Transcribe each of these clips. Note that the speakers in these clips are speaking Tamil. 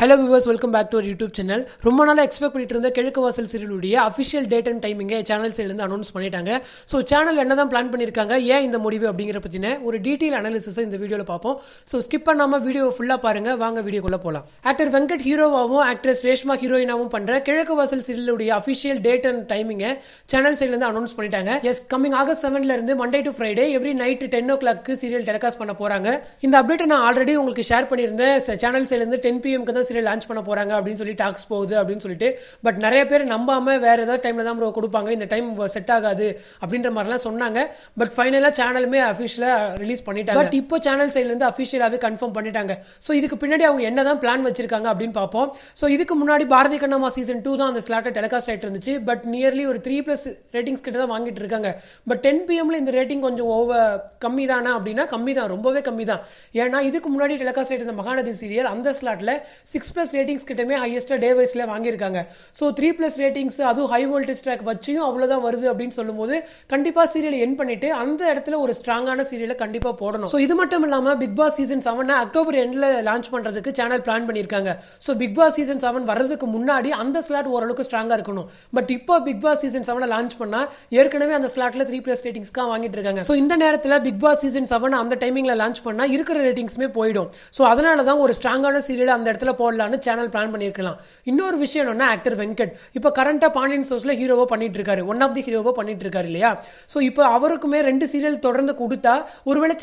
Hello viewers welcome back to our YouTube channel ரொம்ப நாளாக எக்ஸ்பெக்ட் பண்ணிட்டு இருந்த கிழக்கு வாசல் சீரியலுடைய அஃபிஷியல் டேட் அண்ட் டைமிங்கை சேனல் சைட்லேருந்து அனௌன்ஸ் பண்ணிட்டாங்க. ஸோ சேனல் என்ன தான் பிளான் பண்ணியிருக்காங்க ஏன் இந்த முடிவு அப்படிங்கிற பற்றின ஒரு டீட்டெயில் அனாலிசிஸை இந்த வீடியோவில் பார்ப்போம். ஸோ ஸ்கிப் பண்ணாமல் வீடியோ ஃபுல்லாக பாருங்கள் வாங்க வீடியோக்குள்ளே போகலாம் ஆக்டர் வெங்கட் ஹீரோவாகவும் ஆக்ட்ரஸ் ரேஷ்மா ஹீரோயினாவும் பண்ணுற கிழக்கு வாசல் சீரியலுடைய அஃபிஷியல் டேட் அண்ட் டைமிங்கை சேனல் சைட்லேருந்து அனௌன்ஸ் பண்ணிட்டாங்க. Yes coming August செவன்லேருந்து Monday to Friday every night ten o'clock serial telecast பண்ண போகிறாங்க இந்த அப்டேட்டை நான் ஆல்ரெடி உங்களுக்கு ஷேர் பண்ணியிருந்தேன். சேனல் சைட்லேருந்து டென் பிஎம்க்கு தான் சீரியல் லான்ச் பண்ண போகிறாங்க அப்படின்னு சொல்லி டாக்ஸ் போகுது அப்படின்னு சொல்லிட்டு. பட் நிறைய பேர் நம்பாம வேற ஏதாவது டைமில் தான் கொடுப்பாங்க. இந்த டைம் செட் ஆகாது அப்படின்ற மாதிரிலாம் சொன்னாங்க. பட் ஃபைனலாக சேனலுமே அஃபிஷியலாக ரிலீஸ் பண்ணிட்டாங்க. பட் இப்போ சேனல் சைட்லேருந்து அஃபிஷியலாகவே கன்ஃபார்ம் பண்ணிட்டாங்க. ஸோ இதுக்கு பின்னாடி அவங்க என்ன தான் பிளான் வச்சிருக்காங்க அப்படின்னு பார்ப்போம். ஸோ இதுக்கு முன்னாடி பாரதி கண்ணம்மா சீசன் டூ தான் அந்த ஸ்லாட்டை டெலிகாஸ்ட் ஆகிட்டு இருந்துச்சு. பட் நியர்லி ஒரு த்ரீ ப்ளஸ் ரேட்டிங்ஸ் கிட்ட தான் வாங்கிட்டு இருக்காங்க. பட் டென் பிஎம்ல இந்த ரேட்டிங் கொஞ்சம் ஓவர் கம்மி தானா அப்படின்னா கம்மி தான் ரொம்பவே கம்மி தான். ஏன்னா இதுக்கு முன்னாடி டெலிகாஸ்ட் ஆகிட்டு இருந்த மகாநதி சீரியல் அந்த ஸ்லாட்டில் சிக்ஸ் ப்ளஸ் ரேட்டிங்ஸ் கிட்டமே ஹையஸ்ட்டாக டே வைஸில் வாங்கியிருக்காங்க. ஸோ த்ரீ ப்ளஸ் ரேட்டிங்ஸ் அதுவும் ஹை வோல்டேஜ் ட்ராக் வச்சியும் அவ்வளோதான் வருது அப்படின்னு சொல்லும்போது கண்டிப்பாக சீரியலை என் பண்ணிட்டு அந்த இடத்துல ஒரு ஸ்ட்ராங்கான சீரியலை கண்டிப்பாக போடணும். ஸோ இது மட்டும் இல்லாமல் பிக் பாஸ் சீசன் செவனை அக்டோபர் எண்டில் லான்ச் பண்ணுறதுக்கு சேனல் பிளான் பண்ணியிருக்காங்க. So Bigg Boss season seven வர்றதுக்கு முன்னாடி அந்த ஸ்லாட் ஓரளவுக்கு ஸ்ட்ராங்காக இருக்கணும். பட் இப்போ பிக் பாஸ் சீசன் செவனை லான்ச் பண்ணால் ஏற்கனவே அந்த ஸ்லாட்டில் த்ரீ ப்ளஸ் ரேட்டிங்ஸ்க்காக வாங்கிட்டு இருக்காங்க. ஸோ இந்த நேரத்தில் பிக் பாஸ் சீசன் செவன் அந்த டைமிங்கில் லான்ச் பண்ணால் இருக்கிற ரேட்டிங்ஸுமே போயிடும். ஸோ அதனால தான் ஒரு ஸ்ட்ராங்கான சீரியல் அந்த இடத்துல போடலான்னு சேனல் பிளான் பண்ணியிருக்கலாம். இன்னொரு விஷயம் என்னன்னா ஆக்டர் வெங்கட். இப்போ கரண்ட்டாக பாண்டியன் சோர்ஸில் ஹீரோவோ பண்ணிட்டு இருக்காரு ஒன் ஆஃப் தி ஹீரோவோ பண்ணிட்டு இருக்காரு இல்லையா? ஸோ இப்போ அவருக்குமே ரெண்டு சீரியல் தொடர்ந்து கொடுத்தா ஒருவேளை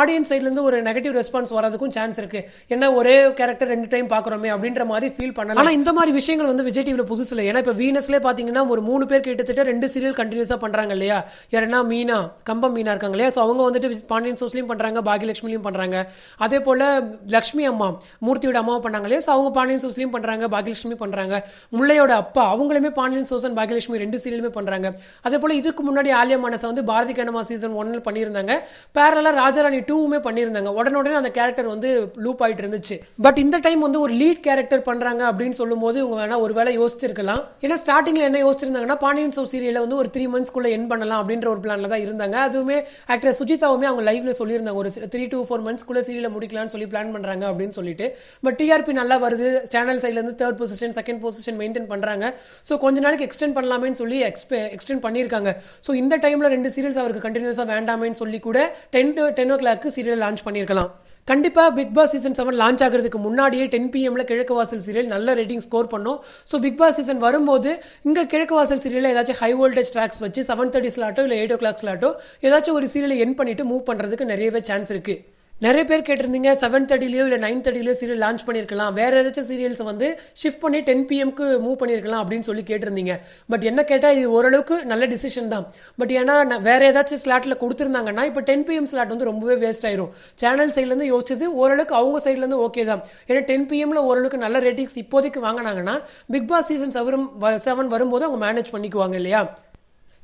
ஆடியன்ஸ் சைட்லேருந்து ஒரு நெகட்டிவ் ரெஸ்பான்ஸ் வரதுக்கும் சான்ஸ் இருக்கு. ஏன்னா ஒரே கேரக்டர் ரெண்டு டைம் பார்க்குறோமே அப்படின்ற மாதிரி ஃபீல் பண்ணலாம். ஆனால் இந்த மாதிரி விஷயங்கள் வந்து விஜய் டிவியில் புதுசு இல்லை. ஏன்னா இப்போ வீனஸ்லேயே பார்த்தீங்கன்னா ஒரு மூணு பேர் கிட்டத்தட்ட ரெண்டு சீரியல் கண்டினியூஸாக பண்ணுறாங்க இல்லையா? யாருன்னா மீனா கம்பம் மீனா இருக்காங்க இல்லையா? ஸோ அவங்க வந்துட்டு பாண்டியன் சோர்ஸ்லையும் பண்ணுறாங்க பாகியலட்சுமிலையும் பண்ணுறாங்க அதே போல் லக்ஷ்மி அம்மா மூர்த்தியோட அம்மாவை பண்ணாங்க இல்லையா? அவங்க பாண்டியன் சோர்ஸ்லையும் பண்ணுறாங்க பாகியலட்சுமி பண்ணுறாங்க முல்லையோட அப்பா அவங்களுமே பாண்டியன் சோசன் அண்ட் பாகியலட்சுமி ரெண்டு சீரியலுமே பண்ணுறாங்க அதே போல் இதுக்கு முன்னாடி ஆலியா மனசை வந்து பாரதி கண்ணமா சீசன் ஒன்னில் பண்ணியிருந்தாங்க. பேரலாக ராஜாராணி டூவுமே பண்ணியிருந்தாங்க. உடனே அந்த கேரக்டர் வந்து லூப் ஆயிட்டு இருந்துச்சு. பட் இந்த டைம் வந்து ஒரு லீட் கேரக்டர் பண்ணுறாங்க அப்படின்னு சொல்லும்போது இவங்க வேணா ஒரு வேளை யோசிச்சிருக்கலாம். ஏன்னா ஸ்டார்டிங்கில் என்ன யோசிச்சிருந்தாங்கன்னா பாண்டியன் சோ சீரியலை வந்து ஒரு த்ரீ மந்த்ஸ்க்குள்ளே என் பண்ணலாம் அப்படின்ற ஒரு பிளான்ல தான் இருந்தாங்க. அதுவுமே ஆக்டர் சுஜிதாவுமே அவங்க லைவ்ல சொல்லியிருந்தாங்க. ஒரு த்ரீ டூ ஃபோர் மந்த்ஸ்க்குள்ளே சீரியலை முடிக்கலாம்னு சொல்லி பிளான் பண்ணுறாங்க அப்படின்னு சொல்லிட்டு. பட் டிஆர்பி நல்லா வருது சேனல் சைட்லேருந்து third position second position maintain பண்ணுறாங்க ஸோ கொஞ்ச நாளைக்கு எக்ஸ்டெண்ட் பண்ணலாமேன்னு சொல்லி எக்ஸ்பெ எக்ஸ்டெண்ட் பண்ணியிருக்காங்க. ஸோ இந்த டைமில் ரெண்டு சீரியல்ஸ் அவருக்கு கண்டினியூஸாக வேண்டாமேன்னு சொல்லி கூட ten to ten o'clock serial launch பண்ணியிருக்கலாம். கண்டிப்பாக Bigg Boss season seven launch ஆகிறதுக்கு முன்னாடியே டென் பிஎம்ல கிழக்கு வாசல் சீரியல் நல்ல ரேட்டிங் ஸ்கோர் பண்ணும். ஸோ பிக் பாஸ் சீசன் வரும்போது இங்கே கிழக்கு வாசல் சீரியலில் ஏதாச்சும் ஹை வோல்டேஜ் ட்ராக்ஸ் வச்சு செவன் தேர்ட்டி ஸ்லாட்டோ இல்லை எயிட் ஓ கிளாக் ஸ்லாட்டோ ஏதாச்சும் ஒரு சீரியலை என் பண்ணிட்டு மூவ் பண்ணுறதுக்கு நிறையவே சான்ஸ் இருக்குது நிறைய பேர் கேட்டிருந்தீங்க செவன் தேர்ட்டிலையோ இல்லை நைன் தேர்ட்டிலையோ சீரியல் லான்ச் பண்ணியிருக்கலாம் வேறு ஏதாச்சும் சீரியல்ஸ் வந்து ஷிஃப்ட் பண்ணி டென் பிஎம்க்கு மூவ் பண்ணியிருக்கலாம் அப்படின்னு சொல்லி கேட்டிருந்தீங்க. பட் என்ன கேட்டால் இது ஓரளவுக்கு நல்ல டிசிஷன் தான். பட் ஏன்னா நான் ஏதாச்சும் ஸ்லாட்டில் கொடுத்துருந்தாங்கன்னா இப்போ டென் பிஎம் ஸ்லாட் வந்து ரொம்பவே வேஸ்ட் ஆயிரும். சேனல் சைட்லேருந்து யோசிச்சது ஓரளவுக்கு அவங்க சைட்லேருந்து ஓகே தான். ஏன்னா டென் பிஎம்ல ஓரளவுக்கு நல்ல ரேட்டிங்ஸ் இப்போதைக்கு வாங்கினாங்கன்னா பிக் பாஸ் சீசன் செவரும் செவன் வரும்போது அவங்க மேனேஜ் பண்ணிக்குவாங்க இல்லையா?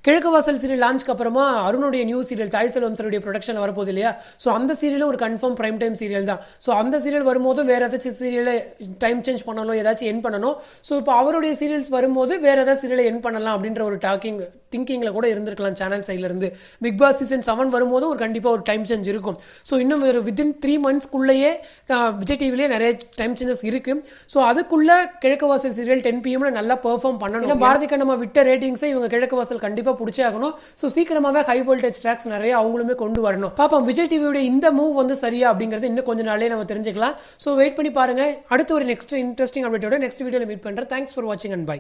கிழக்கு வாசல் சீரியல் லான்ச்க்கு அப்புறமா அருணுடைய நியூ சீரியல் தாய் செல்வம் சருடைய ப்ரொடக்ஷன் வரப்போகுது இல்லையா? ஸோ அந்த சீரியலும் ஒரு கன்ஃபார்ம் ப்ரைம் டைம் சீரியல் தான். ஸோ அந்த சீரியல் வரும்போது வேற ஏதாச்சும் சீரியலை டைம் சேஞ்ச் பண்ணணும் ஏதாச்சும் என் பண்ணணும் ஸோ இப்போ அவருடைய சீரியல்ஸ் வரும்போது வேற ஏதாவது சீரியலை என் பண்ணலாம் அப்படின்ற ஒரு டாக்கிங் திங்கிங்கில் கூட இருந்திருக்கலாம் சேனல் சைட்லேருந்து பிக் பாஸ் சீசன் செவன் வரும்போதும் ஒரு கண்டிப்பாக ஒரு டைம் சேஞ்ச் இருக்கும். ஸோ இன்னும் ஒரு வித்தின் த்ரீ மந்த்ஸ்க்குள்ளேயே விஜய் டிவிலேயே நிறைய டைம் சேஞ்சஸ் இருக்கு. ஸோ அதுக்குள்ள கிழக்கு வாசல் சீரியல் டென் பிஎம்ல நல்லா பெர்ஃபார்ம் பண்ணணும். பாரதி கண்ணம்மா விட்ட ரேட்டிங்ஸை இவங்க கிழக்கு வாசல் கண்டிப்பாக பிடிச்சே ஆகணும் ஸோ சீக்கிரமாகவே ஹை வோல்டேஜ் ட்ராக்ஸ் நிறைய அவங்களுமே கொண்டு வரணும். பாப்போம் விஜய் டிவியோட இந்த மூவ் வந்து சரியா அப்படிங்கிறது இன்னும் கொஞ்சம் நாளே நம்ம தெரிஞ்சுக்கலாம். ஸோ வெயிட் பண்ணி பாருங்க. அடுத்த ஒரு நெக்ஸ்ட் இன்ட்ரெஸ்டிங் அப்டேட்டோட நெக்ஸ்ட் வீடியோவில் மீட் பண்ணுறேன் தேங்க்ஸ் ஃபார் வாட்சிங் அண்ட் பை